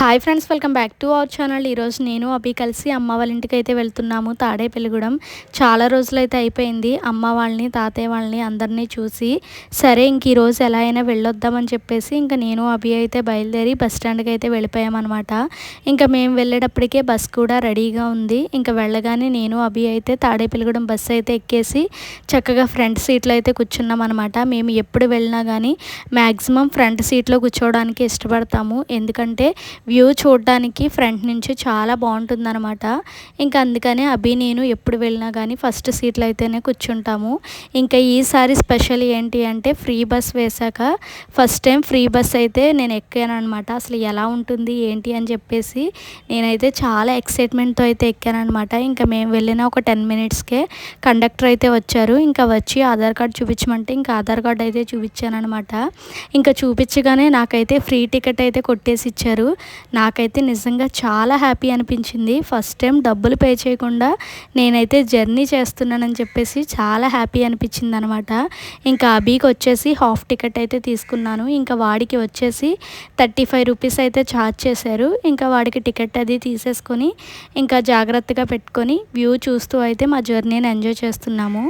Hi friends welcome back to our channel ఈరోజు నేను అభి కలిసి అమ్మ వాళ్ళ ఇంటికి అయితే వెళ్తున్నాము తాడేపల్లిగూడెం. చాలా రోజులైతే అయిపోయింది. అమ్మ వాళ్ళని తాతయ్య వాళ్ళని అందరినీ చూసి సరే ఇంక ఈరోజు ఎలా అయినా వెళ్ళొద్దామని చెప్పేసి ఇంకా నేను అభి అయితే బయలుదేరి బస్ స్టాండ్కి అయితే వెళ్ళిపోయామన్నమాట. ఇంకా మేము వెళ్ళేటప్పటికే బస్ కూడా రెడీగా ఉంది. ఇంకా వెళ్ళగానే నేను అభి అయితే తాడేపల్లిగూడెం బస్సు అయితే ఎక్కేసి చక్కగా ఫ్రంట్ సీట్లో అయితే కూర్చున్నాం అనమాట మేము ఎప్పుడు వెళ్ళినా కానీ మ్యాక్సిమం ఫ్రంట్ సీట్లో కూర్చోవడానికి ఇష్టపడతాము. ఎందుకంటే వ్యూ చూడడానికి ఫ్రంట్ నుంచి చాలా బాగుంటుందన్నమాట. ఇంకా అందుకనే అభి నేను ఎప్పుడు వెళ్ళినా కానీ ఫస్ట్ సీట్లు అయితేనే కూర్చుంటాము. ఇంకా ఈసారి స్పెషల్ ఏంటి అంటే ఫ్రీ బస్ వేశాక ఫస్ట్ టైం ఫ్రీ బస్ అయితే నేను ఎక్కాను అనమాట అసలు ఎలా ఉంటుంది ఏంటి అని చెప్పేసి నేనైతే చాలా ఎక్సైట్మెంట్తో అయితే ఎక్కాను అనమాట ఇంకా మేము వెళ్ళిన ఒక టెన్ మినిట్స్కే కండక్టర్ అయితే వచ్చారు. ఇంకా వచ్చి ఆధార్ కార్డ్ చూపించమంటే ఇంకా ఆధార్ కార్డ్ అయితే చూపించాను అనమాట ఇంకా చూపించగానే నాకైతే ఫ్రీ టికెట్ అయితే కొట్టేసి ఇచ్చారు. నాకైతే నిజంగా చాలా హ్యాపీ అనిపించింది. ఫస్ట్ టైం డబ్బులు పే చేయకుండా నేనైతే జర్నీ చేస్తున్నానని చెప్పేసి చాలా హ్యాపీ అనిపించింది అనమాట ఇంకా అబీకి వచ్చేసి హాఫ్ టికెట్ అయితే తీసుకున్నాను. ఇంకా వాడికి వచ్చేసి థర్టీ ఫైవ్ రూపీస్ అయితే ఛార్జ్ చేశారు. ఇంకా వాడికి టికెట్ అది తీసేసుకొని ఇంకా జాగ్రత్తగా పెట్టుకొని వ్యూ చూస్తూ అయితే మా జర్నీని ఎంజాయ్ చేస్తున్నాము.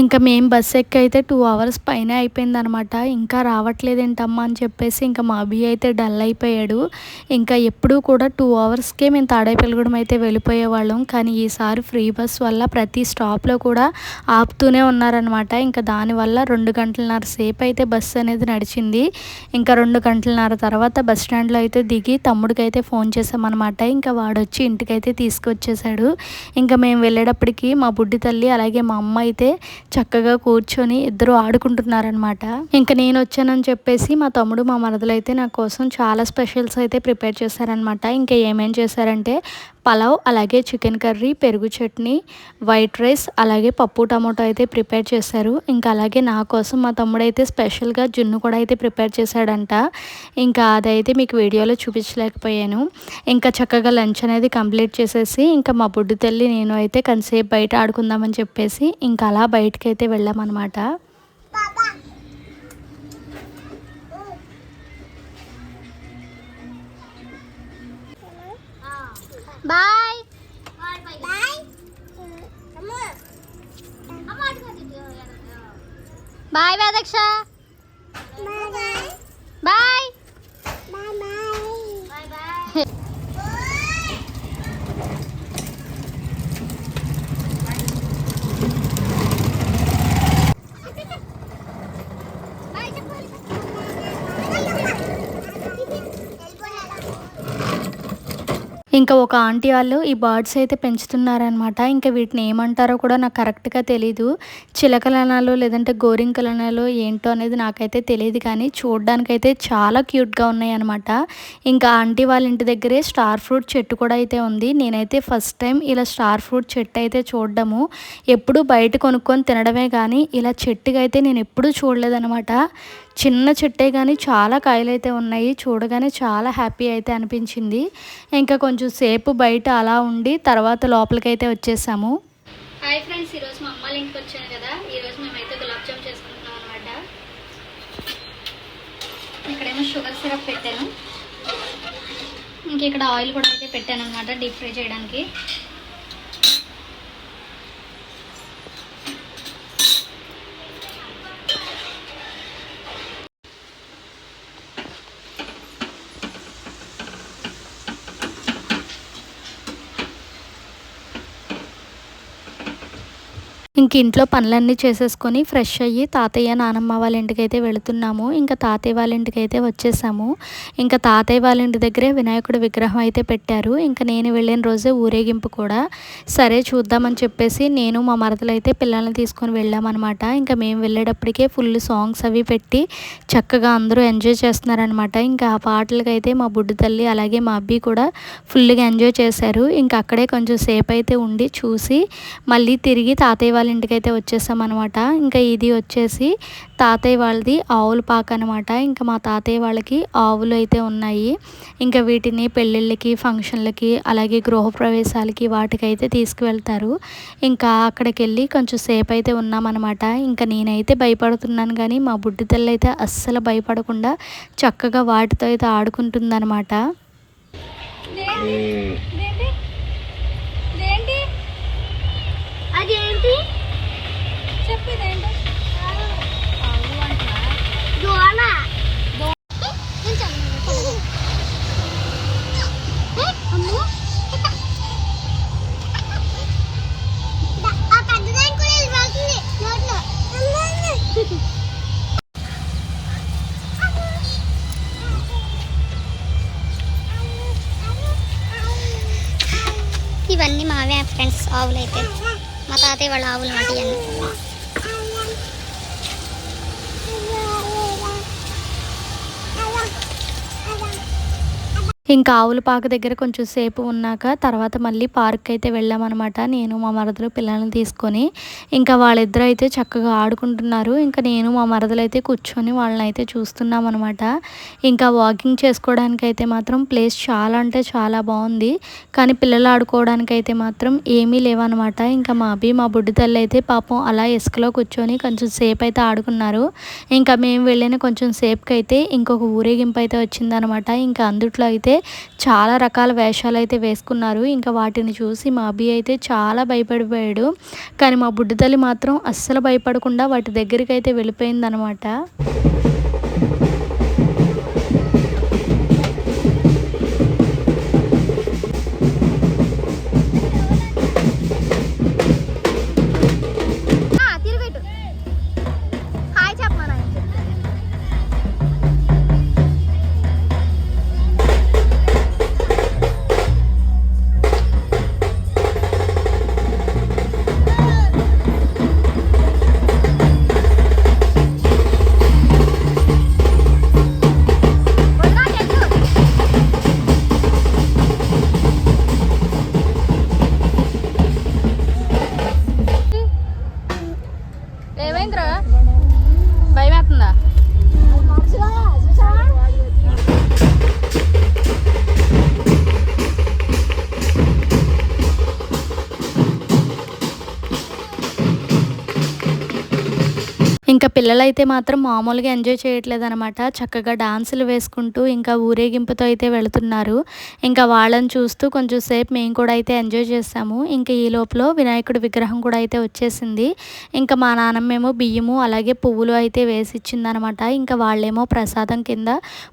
ఇంకా మేము బస్ ఎక్కి అయితే టూ అవర్స్ పైన అయిపోయిందనమాట. ఇంకా రావట్లేదేంటమ్మా అని చెప్పేసి ఇంకా మా అభి అయితే డల్ అయిపోయాడు. ఇంకా ఎప్పుడూ కూడా టూ అవర్స్కే మేము తాడేపల్లిగూడెం అయితే వెళ్ళిపోయేవాళ్ళం. కానీ ఈసారి ఫ్రీ బస్ వల్ల ప్రతి స్టాప్లో కూడా ఆపుతూనే ఉన్నారనమాట. ఇంకా దానివల్ల రెండు గంటలన్నర సేపు అయితే బస్సు అనేది నడిచింది. ఇంకా రెండు గంటలన్నర తర్వాత బస్ స్టాండ్లో అయితే దిగి తమ్ముడికి అయితే ఫోన్ చేసామన్నమాట ఇంకా వాడొచ్చి ఇంటికైతే తీసుకొచ్చేసాడు ఇంకా మేము వెళ్ళేటప్పటికి మా బుడ్డి తల్లి అలాగే మా అమ్మ అయితే చక్కగా కూర్చొని ఇద్దరు ఆడుకుంటున్నారనమాట ఇంకా నేను వచ్చానని చెప్పేసి మా తమ్ముడు మా మరదలు అయితే నా కోసం చాలా స్పెషల్స్ అయితే ప్రిపేర్ చేశారనమాట ఇంకా ఏమేం చేశారంటే పలావ్ అలాగే చికెన్ కర్రీ పెరుగు చట్నీ వైట్ రైస్ అలాగే పప్పు టమాటో అయితే ప్రిపేర్ చేశారు. ఇంకా అలాగే నా కోసం మా తమ్ముడు అయితే స్పెషల్గా జున్ను కూడా అయితే ప్రిపేర్ చేశాడంట. ఇంకా అదైతే మీకు వీడియోలో చూపించలేకపోయాను. ఇంకా చక్కగా లంచ్ అనేది కంప్లీట్ చేసేసి ఇంకా మా బుడ్డు తల్లి నేను అయితే కొంతసేపు బయట ఆడుకుందామని చెప్పేసి ఇంకా అలా బయటకైతే అయితే వెళ్ళామన్నమాట బాయ్ బాయ్ వేదక్ష ఇంకా ఒక ఆంటీ వాళ్ళు ఈ బర్డ్స్ అయితే పెంచుతున్నారనమాట ఇంకా వీటిని ఏమంటారో కూడా నాకు కరెక్ట్గా తెలీదు. చిలకలనాలు లేదంటే గోరింకలనాలు ఏంటో అనేది నాకైతే తెలియదు కానీ చూడడానికైతే చాలా క్యూట్గా ఉన్నాయి అనమాట ఇంకా ఆంటీ వాళ్ళ ఇంటి దగ్గరే స్టార్ ఫ్రూట్ చెట్టు కూడా అయితే ఉంది. నేనైతే ఫస్ట్ టైం ఇలా స్టార్ ఫ్రూట్ చెట్టు అయితే చూడడము. ఎప్పుడు బయట కొనుక్కొని తినడమే కానీ ఇలా చెట్టుగా అయితే నేను ఎప్పుడూ చూడలేదనమాట చిన్న చెట్టే కానీ చాలా కాయలు అయితే ఉన్నాయి. చూడగానే చాలా హ్యాపీ అయితే అనిపించింది. ఇంకా కొంచెం సేపు బయట అలా ఉండి తర్వాత లోపలికైతే వచ్చేసాము. హాయ్ ఫ్రెండ్స్ ఈరోజు మా అమ్మ ఇంటికి వచ్చాను కదా. ఈరోజు మేమైతే గులాబ్ జామ్ చేసుకుంటున్నాం అనమాట ఇక్కడేమో షుగర్ సిరప్ పెట్టాను. ఇంక ఇక్కడ ఆయిల్ కూడా అయితే పెట్టాను అనమాట డీప్ ఫ్రై చేయడానికి. ఇంక ఇంట్లో పనులన్నీ చేసేసుకొని ఫ్రెష్ అయ్యి తాతయ్య నానమ్మ వాళ్ళ ఇంటికి అయితే వెళుతున్నాము. ఇంకా తాతయ్య వాళ్ళ ఇంటికి అయితే వచ్చేసాము. ఇంకా తాతయ్య వాళ్ళ ఇంటి దగ్గరే వినాయకుడి విగ్రహం అయితే పెట్టారు. ఇంకా నేను వెళ్ళిన రోజే ఊరేగింపు కూడా. సరే చూద్దామని చెప్పేసి నేను మా మరదలు అయితే పిల్లల్ని తీసుకొని వెళ్ళామన్నమాట. ఇంకా మేము వెళ్ళేటప్పటికే ఫుల్ సాంగ్స్ అవి పెట్టి చక్కగా అందరూ ఎంజాయ్ చేస్తున్నారనమాట ఇంకా ఆ పాటలకైతే అయితే మా బుడ్డి తల్లి అలాగే మా అబ్బి కూడా ఫుల్గా ఎంజాయ్ చేశారు. ఇంకా అక్కడే కొంచెం సేపు అయితే ఉండి చూసి మళ్ళీ తిరిగి తాతయ్య వాళ్ళ ఇంటికి అయితే వచ్చేసాం అనమాట ఇంకా ఇది వచ్చేసి తాతయ్య వాళ్ళది ఆవుల పాక అనమాట ఇంకా మా తాతయ్య వాళ్ళకి ఆవులు అయితే ఉన్నాయి. ఇంకా వీటిని పెళ్ళిళ్ళకి ఫంక్షన్లకి అలాగే గృహప్రవేశాలకి వాటికైతే తీసుకువెళ్తారు. ఇంకా అక్కడికి వెళ్ళి కొంచెం సేపు అయితే ఉన్నామన్నమాట. ఇంకా నేనైతే భయపడుతున్నాను కానీ మా బుడ్డి తల్లి అయితే అస్సలు భయపడకుండా చక్కగా వాటితో అయితే ఆడుకుంటుందన్నమాట. అదేంటి? ఇవన్నీ మావే ఫ్రెండ్స్ ఆవులు అయితే మా తాతయ్య వాళ్ళ ఆవులు మాట ఇవన్నీ ఇంకా ఆవుల పాక దగ్గర కొంచెం సేపు ఉన్నాక తర్వాత మళ్ళీ పార్క్ అయితే వెళ్ళామన్నమాట. నేను మా మరదలు పిల్లల్ని తీసుకొని ఇంకా వాళ్ళిద్దరూ అయితే చక్కగా ఆడుకుంటున్నారు. ఇంకా నేను మా మరదలు అయితే కూర్చొని వాళ్ళని అయితే చూస్తున్నాం అనమాట ఇంకా వాకింగ్ చేసుకోవడానికి అయితే మాత్రం ప్లేస్ చాలా అంటే చాలా బాగుంది. కానీ పిల్లలు ఆడుకోవడానికి అయితే మాత్రం ఏమీ లేవన్నమాట. ఇంకా మా అభి మా బుడ్డి తల్లి అయితే పాపం అలా ఇసుకలో కూర్చొని కొంచెం సేపు అయితే ఆడుకున్నారు. ఇంకా మేము వెళ్ళిన కొంచెం సేపుకి అయితే ఇంకొక ఊరేగింపు అయితే వచ్చిందనమాట ఇంకా అందుట్లో అయితే చాలా రకాల వేషాలు అయితే వేసుకున్నారు. ఇంకా వాటిని చూసి మా అబ్బి అయితే చాలా భయపడిపోయాడు. కానీ మా బుడ్డి తల్లి మాత్రం అస్సలు భయపడకుండా వాటి దగ్గరికి అయితే వెళ్ళిపోయిందనమాట ఇంకా పిల్లలైతే మాత్రం మామూలుగా ఎంజాయ్ చేయట్లేదు అనమాట చక్కగా డాన్సులు వేసుకుంటూ ఇంకా ఊరేగింపుతో అయితే వెళుతున్నారు. ఇంకా వాళ్ళని చూస్తూ కొంచెం సేపు మేము కూడా అయితే ఎంజాయ్ చేసాము. ఇంకా ఈ లోపల వినాయకుడి విగ్రహం కూడా అయితే వచ్చేసింది. ఇంకా మా నాన్నమేమో బియ్యము అలాగే పువ్వులు అయితే వేసి ఇచ్చిందనమాట ఇంకా వాళ్ళేమో ప్రసాదం కింద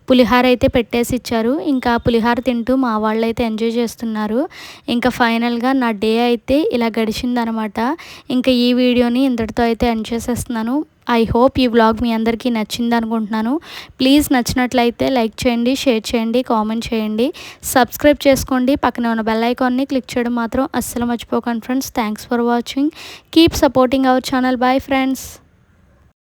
పులిహార అయితే పెట్టేసి ఇచ్చారు ఇంకా పులిహార తింటూ మా వాళ్ళు అయితే ఎంజాయ్ చేస్తున్నారు. ఇంకా ఫైనల్గా నా డే అయితే ఇలా గడిచిందనమాట ఇంకా ఈ వీడియోని ఇంతటితో అయితే ఎండ్ చేసేస్తున్నాను. ఐ హోప్ ఈ వ్లాగ్ మీ అందరికీ నచ్చింది అనుకుంటున్నాను. ప్లీజ్ నచ్చినట్లయితే లైక్ చేయండి షేర్ చేయండి కామెంట్ చేయండి. సబ్స్క్రైబ్ చేసుకోండి. పక్కన ఉన్న బెల్ ఐకాన్ని క్లిక్ చేయడం మాత్రం అస్సలు మర్చిపోకండి friends thanks for watching keep supporting our channel bye friends